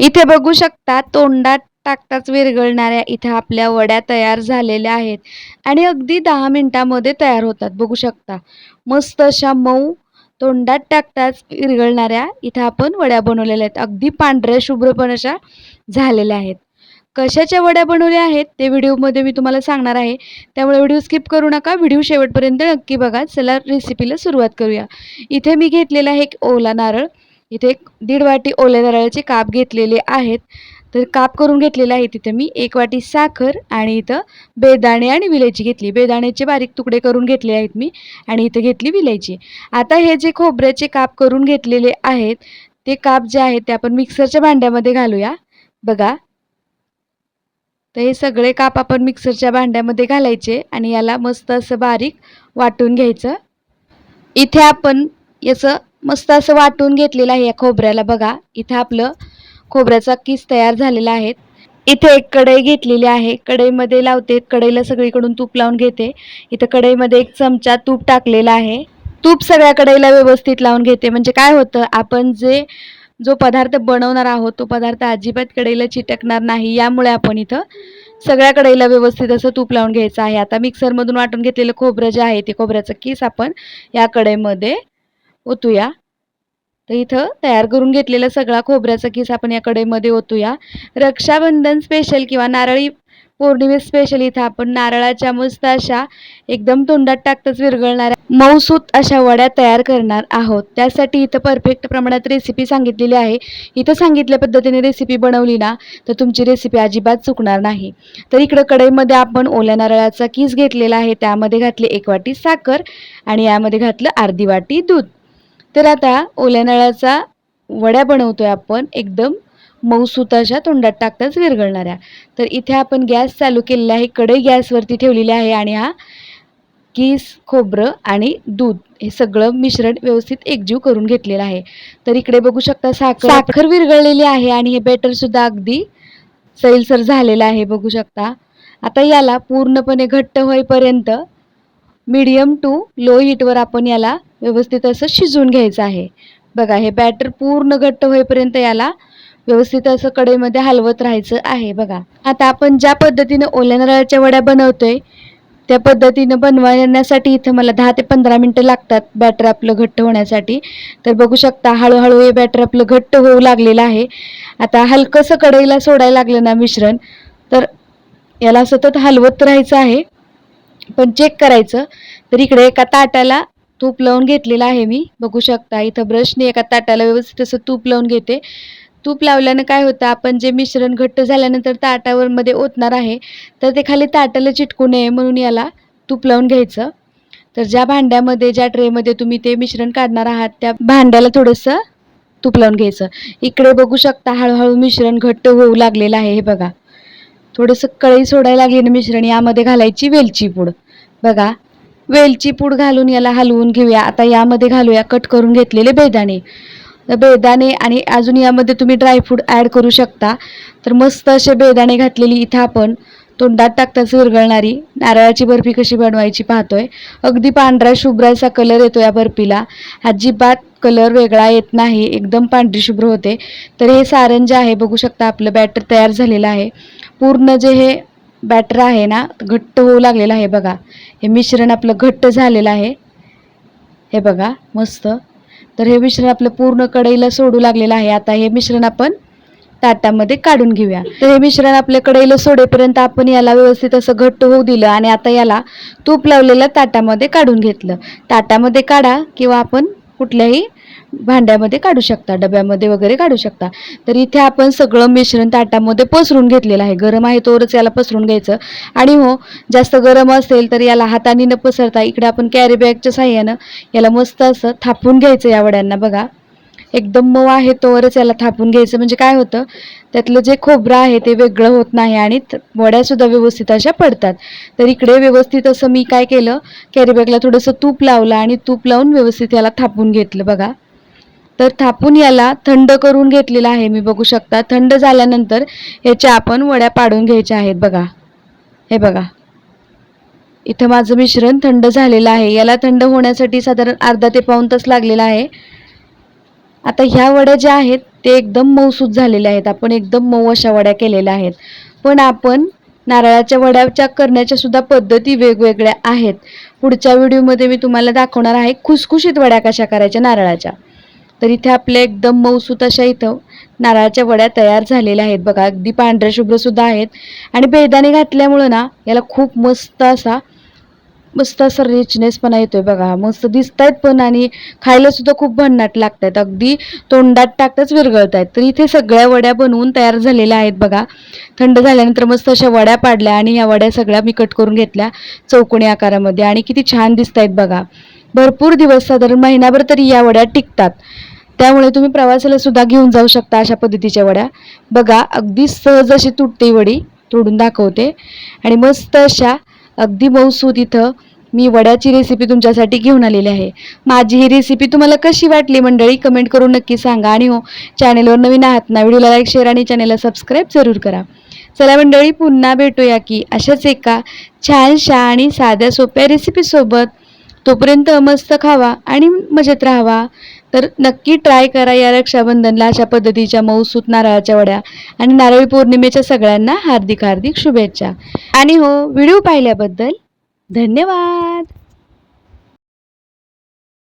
इथे बघू शकता तोंडात टाकताच विरघळणाऱ्या इथे आपल्या वड्या तयार झालेल्या आहेत. आणि अगदी दहा मिनिटामध्ये तयार होतात. बघू शकता. मस्त अशा मऊ तोंडात टाकताच विरघळणाऱ्या इथे आपण वड्या बनवलेल्या आहेत. अगदी पांढऱ्या शुभ्रपण अशा झालेल्या आहेत. कशाच्या वड्या बनवल्या आहेत ते व्हिडिओमध्ये मी तुम्हाला सांगणार आहे. त्यामुळे व्हिडिओ स्किप करू नका. व्हिडिओ शेवटपर्यंत नक्की बघा. चला रेसिपीला सुरुवात करूया. इथे मी घेतलेला आहे एक ओला नारळ. इथे एक दीड वाटी ओल्या नारळाचे काप घेतलेले आहेत. तर काप करून घेतलेले आहे तिथे मी. एक वाटी साखर आणि इथं बेदाणे आणि विलायची घेतली. बेदाण्याचे बारीक तुकडे करून घेतले आहेत मी आणि इथं घेतली विलायची. आता हे जे खोबऱ्याचे काप करून घेतलेले आहेत ते काप जे आहेत ते आपण मिक्सरच्या भांड्यामध्ये घालूया. बघा. तर हे सगळे काप आपण मिक्सरच्या भांड्यामध्ये घालायचे आणि याला मस्त असं बारीक वाटून घ्यायचं. इथे आपण याचं मस्त असं वाटून घेतलेलं आहे या खोबऱ्याला. बघा इथे आपलं खोबऱ्याचा किस तयार झालेला आहे. इथे एक कढई घेतलेली आहे. कढईमध्ये लावते. कढईला सगळीकडून तूप लावून घेते. इथं कढईमध्ये एक चमचा तूप टाकलेला आहे. तूप सगळ्या कढईला व्यवस्थित लावून घेते. म्हणजे काय होतं आपण जे जो पदार्थ बनवणार आहोत तो पदार्थ अजिबात कढईला चिटकणार नाही. यामुळे आपण इथं सगळ्या कढईला व्यवस्थित असं तूप लावून घ्यायचं आहे. आता मिक्सरमधून वाटून घेतलेलं खोबरं जे आहे ते खोबऱ्याचं किस आपण या कढईमध्ये ओतूया. तर इथं तयार करून घेतलेला सगळा खोबऱ्याचा किस आपण या कढईमध्ये ओतूया. रक्षाबंधन स्पेशल किंवा नारळी पौर्णिमे स्पेशल इथं आपण नारळाच्या मस्त अशा एकदम तोंडात टाकताच विरघळणाऱ्या मऊसूत अशा वड्या तयार करणार आहोत. त्यासाठी इथं परफेक्ट प्रमाणात रेसिपी सांगितलेली आहे. इथं सांगितल्या पद्धतीने रेसिपी बनवली ना तर तुमची रेसिपी अजिबात चुकणार नाही. तर इकडं कढईमध्ये आपण ओल्या नारळाचा किस घेतलेला आहे. त्यामध्ये घातली एक वाटी साखर आणि यामध्ये घातलं अर्धी वाटी दूध. तर आता ओल्या नळाचा वड्या बनवतोय आपण एकदम मऊसुताच्या तोंडात टाकताच विरघळणाऱ्या. तर इथे आपण गॅस चालू केलेला आहे कढई गॅसवरती ठेवलेली आहे आणि हा किस खोबरं आणि दूध हे सगळं मिश्रण व्यवस्थित एकजीव करून घेतलेलं आहे. तर इकडे बघू शकता साखर साखर विरघळलेली आहे आणि हे बॅटर सुद्धा अगदी सैलसर झालेलं आहे बघू शकता. आता याला पूर्णपणे घट्ट होईपर्यंत मीडियम टू लो हीटवर आपण याला व्यवस्थित असं शिजवून घ्यायचं आहे. बघा हे बॅटर पूर्ण घट्ट होईपर्यंत याला व्यवस्थित असं कढईमध्ये हलवत राहायचं आहे. बघा आता आपण ज्या पद्धतीने ओल्या नारळाच्या वड्या बनवतोय त्या पद्धतीनं बनवण्यासाठी इथं मला दहा ते पंधरा मिनटं लागतात बॅटर आपलं घट्ट होण्यासाठी. तर बघू शकता हळूहळू हे बॅटर आपलं घट्ट होऊ लागलेलं आहे. आता हलकंसं कढईला सोडायला लागलं ना मिश्रण तर याला सतत हलवत राहायचं आहे. पण चेक करायचं. तर इकडे एका ताटाला तूप लावून घेतलेलं आहे मी. बघू शकता इथं ब्रशने एका ताटाला व्यवस्थित असं तूप लावून घेते. तूप लावल्यानं काय होतं आपण जे मिश्रण घट्ट झाल्यानंतर ताटावर मध्ये ओतणार आहे तर ते खाली ताटाला चिटकू नये म्हणून याला तूप लावून घ्यायचं. तर ज्या भांड्यामध्ये ज्या ट्रेमध्ये तुम्ही ते मिश्रण काढणार आहात त्या भांड्याला थोडंसं तूप लावून घ्यायचं. इकडे बघू शकता हळूहळू मिश्रण घट्ट होऊ लागलेलं आहे हे बघा. थोडंसं कळी सोडायला लागली ना मिश्रण यामध्ये घालायची वेलची पूड. बघा वेलची पूड घालून याला हलवून घेऊया. आता यामध्ये घालूया कट करून घेतलेले बेदाणे. बेदाणे आणि अजून यामध्ये तुम्ही ड्रायफ्रूट ॲड करू शकता. तर मस्त असे बेदाणे घातलेली इथं आपण. तोंडात टाकताच विरघळणारी नारळाची बर्फी कशी बनवायची पाहतोय. अगदी पांढरा शुभ्राचा असा कलर येतो या बर्फीला. अजिबात कलर वेगळा येत नाही. एकदम पांढरी शुभ्र होते. तर हे सारण जे आहे बघू शकता आपलं बॅटर तयार झालेलं आहे. पूर्ण जे हे बॅटर आहे ना घट्ट होऊ लागलेलं आहे बघा. हे मिश्रण आपलं घट्ट झालेलं आहे. हे बघा मस्त. तर हे मिश्रण आपलं पूर्ण कढईला सोडू लागलेलं आहे. आता हे मिश्रण आपण ताटामध्ये काढून घेऊया. तर हे मिश्रण आपल्या कढईला सोडेपर्यंत आपण याला व्यवस्थित असं घट्ट होऊ दिलं आणि आता याला तूप लावलेलं ताटामध्ये काढून घेतलं. ताटामध्ये काढा किंवा आपण कुठल्याही भांड्यामध्ये काढू शकता डब्यामध्ये वगैरे काढू शकता. तर इथे आपण सगळं मिश्रण ताटामध्ये पसरून घेतलेलं आहे. गरम आहे तोवरच याला पसरून घ्यायचं. आणि हो जास्त गरम असेल तर याला हाताने न पसरता इकडे आपण कॅरी बॅगच्या साह्यानं याला मस्त असं थापून घ्यायचं या वड्यांना बघा. एकदम मऊ आहे तोवरच याला थापून घ्यायचं. म्हणजे काय होतं त्यातलं जे खोबरं आहे ते वेगळं होत नाही आणि वड्यासुद्धा व्यवस्थित अशा पडतात. तर इकडे व्यवस्थित असं मी काय केलं कॅरीबॅगला थोडंसं तूप लावलं आणि तूप लावून व्यवस्थित याला थापून घेतलं बघा. तर थापून याला थंड करून घेतलेलं आहे मी बघू शकता. थंड झाल्यानंतर याच्या आपण वड्या पाडून घ्यायच्या आहेत बघा. हे बघा. इथं माझं मिश्रण थंड झालेलं आहे. याला थंड होण्यासाठी साधारण अर्धा ते पाऊण तास लागलेला आहे. आता ह्या वड्या ज्या आहेत ते एकदम मऊसूत झालेले आहेत. आपण एकदम मऊ अशा वड्या केलेल्या आहेत. पण आपण नारळाच्या वड्याच्या करण्याच्या सुद्धा पद्धती वेगवेगळ्या आहेत. पुढच्या व्हिडिओमध्ये मी तुम्हाला दाखवणार आहे खुसखुशीत वड्या कशा करायच्या नारळाच्या. तर इथे आपल्या एकदम मऊसूत अशा इथं नारळाच्या वड्या तयार झालेल्या आहेत. बघा अगदी पांढऱ्या शुभ्रसुद्धा आहेत. आणि बेदाने घातल्यामुळं ना याला खूप मस्त असा मस्त असा रिचनेसपणा येतोय बघा. मस्त दिसत आहेत पण आणि खायला सुद्धा खूप भन्नाट लागत आहेत अगदी तोंडात टाकताच विरघळत आहेत तर इथे सगळ्या वड्या बनवून तयार झालेल्या आहेत बघा. थंड झाल्यानंतर मस्त अशा वड्या पाडल्या आणि ह्या वड्या सगळ्या मी कट करून घेतल्या चौकोनी आकारामध्ये. आणि किती छान दिसत आहेत बघा. भरपूर दिवस साधारण महिनाभर तरी या वड्या टिकतात. त्यामुळे तुम्ही प्रवासाला सुद्धा घेऊन जाऊ शकता अशा पद्धतीच्या वड्या. बघा अगदी सहज अशी तुटते वडी. तोडून दाखवते. आणि मस्त अशा अगदी मऊसूद इथं मी वड्याची रेसिपी तुमच्यासाठी घेऊन आलेली आहे. माझी ही रेसिपी तुम्हाला कशी वाटली मंडळी? कमेंट करून नक्की सांगा. आणि हो चॅनेलवर नवीन आहात ना व्हिडिओला लाईक शेअर आणि चॅनेलला सबस्क्राईब जरूर करा. चला मंडळी पुन्हा भेटूया की अशाच एका छानशा आणि साध्या सोप्या रेसिपीसोबत तोपर्यंत मस्त खावा आणि मजेत राहावा. तर नक्की ट्राय करा या रक्षाबंधनला अशा पद्धतीच्या मऊसूत नारळाच्या वड्या आणि नारळी पौर्णिमेच्या सगळ्यांना हार्दिक हार्दिक शुभेच्छा. आणि हो व्हिडिओ पाहिल्याबद्दल धन्यवाद.